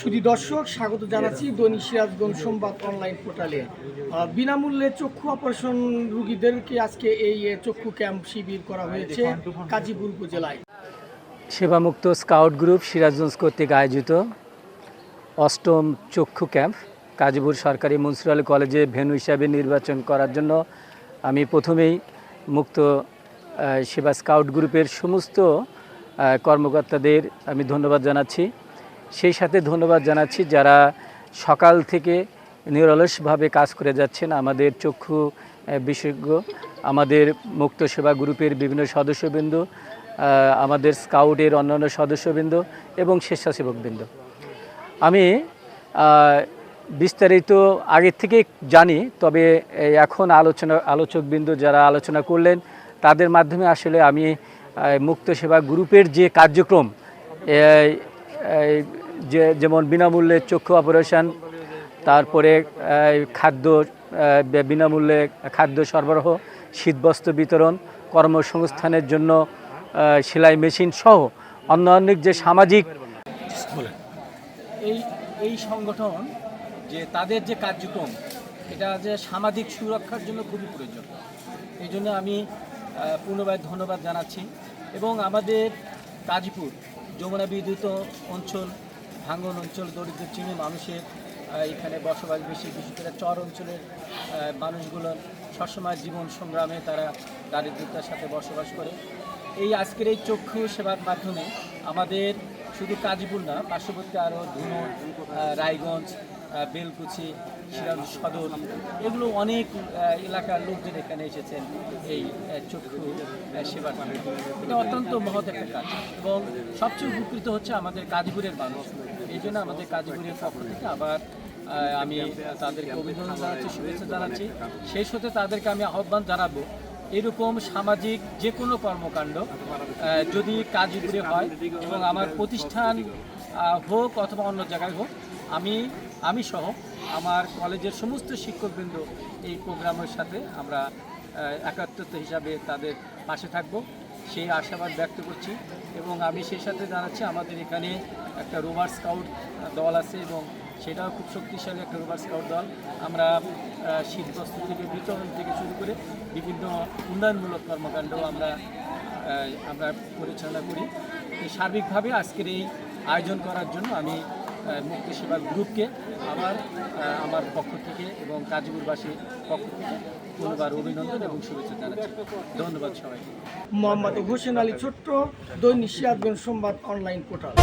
শুধু দর্শক, স্বাগত জানাচ্ছি দৈনিক সিরাজগঞ্জ সংবাদ অনলাইন পোর্টালে। বিনামূল্যে চক্ষু অপারেশন রোগীদেরকে আজকে এই চক্ষু ক্যাম্প শিবির করা হয়েছে গাজীপুর উপজেলায়। সেবামুক্ত স্কাউট গ্রুপ সিরাজগঞ্জ কর্তৃক আয়োজিত অষ্টম চক্ষু ক্যাম্প। কাজীপুর সরকারি মুন্সিপাল কলেজে ভেন্যু হিসাবে নির্বাচন করার জন্য আমি প্রথমেই মুক্ত সেবা স্কাউট গ্রুপের সমস্ত কর্মকর্তাদের আমি ধন্যবাদ জানাচ্ছি। সেই সাথে ধন্যবাদ জানাচ্ছি যারা সকাল থেকে নিরলসভাবে কাজ করে যাচ্ছেন, আমাদের চক্ষু বিশেষজ্ঞ, আমাদের মুক্ত সেবা গ্রুপের বিভিন্ন সদস্যবৃন্দ আমাদের স্কাউটের অন্যান্য সদস্যবৃন্দ এবং স্বেচ্ছাসেবকবৃন্দ। আমি বিস্তারিত আগের থেকে জানি, তবে এখন আলোচনা, আলোচকবৃন্দ যারা আলোচনা করলেন, তাদের মাধ্যমে আসলে আমি মুক্ত সেবা গ্রুপের যে কার্যক্রম যে, যেমন বিনামূল্যে চক্ষু অপারেশন, তারপরে খাদ্য বিনামূল্যে খাদ্য সরবরাহ, শীতবস্ত্র বিতরণ, কর্মসংস্থানের জন্য সেলাই মেশিন সহ অন্যান্য যে সামাজিক এই এই সংগঠন যে তাদের যে কার্যক্রম, এটা যে সামাজিক সুরক্ষার জন্য খুবই প্রয়োজন। এই জন্য আমি পুনরায় ধন্যবাদ জানাচ্ছি। এবং আমাদের গাজীপুর যমুনা বিদ্যুত অঞ্চল, ভাঙ্গন অঞ্চল, দরিদ্র চিনি মানুষের এখানে বসবাস বেশি, বিশেষ করে চর অঞ্চলের মানুষগুলো সবসময় জীবন সংগ্রামে তারা দারিদ্রতার সাথে বসবাস করে। এই আজকের এই চক্ষু সেবার মাধ্যমে আমাদের শুধু কাজীপুর না, পার্শ্ববর্তী আরও ধুনো রায়গঞ্জ বেলকুচি সদর, এগুলো অনেক এলাকার লোকজন এখানে এসেছেন এই চক্ষু সেবার। এটা অত্যন্ত মহৎ একটা কাজ। এবং সবচেয়ে উপকৃত হচ্ছে আমাদের কাজীপুরের মানুষ। এই জন্য আমাদের কাজীপুরের পক্ষ থেকে আবার আমি তাদেরকে অভিনন্দন জানাচ্ছি, শুভেচ্ছা জানাচ্ছি। শেষ হতে তাদেরকে আমি আহ্বান জানাব, এরকম সামাজিক যে কোনো কর্মকাণ্ড যদি কাজীপুরে হয় এবং আমার প্রতিষ্ঠান হোক অথবা অন্য জায়গায় হোক আমি আমি সহ আমার কলেজের সমস্ত শিক্ষকবৃন্দ এই প্রোগ্রামের সাথে আমরা একাত্মতা হিসাবে তাদের পাশে থাকব। সেই আশাবাদ ব্যক্ত করছি এবং আমি সেই সাথে জানাচ্ছি আমাদের এখানে একটা রোভার স্কাউট দল আছে এবং সেটাও খুব শক্তিশালী একটা রোভার স্কাউট দল। আমরা আহ, শীতবস্ত্র থেকে বিতরণ থেকে শুরু করে বিভিন্ন উন্নয়নমূলক কর্মকাণ্ড আমরা আমরা পরিচালনা করি। সার্বিকভাবে আজকের এই আয়োজন করার জন্য আমি মুক্তি সেবা গ্রুপকে আবার আমার পক্ষ থেকে এবং কাজীপুরবাসীর পক্ষ থেকে পুনর্বার অভিনন্দন এবং শুভেচ্ছা জানাচ্ছি। ধন্যবাদ সবাইকে। মোহাম্মদ হোসেন আলী ছোট্ট দৈনিক সিয়াদগঞ্জ সংবাদ অনলাইন পোর্টাল।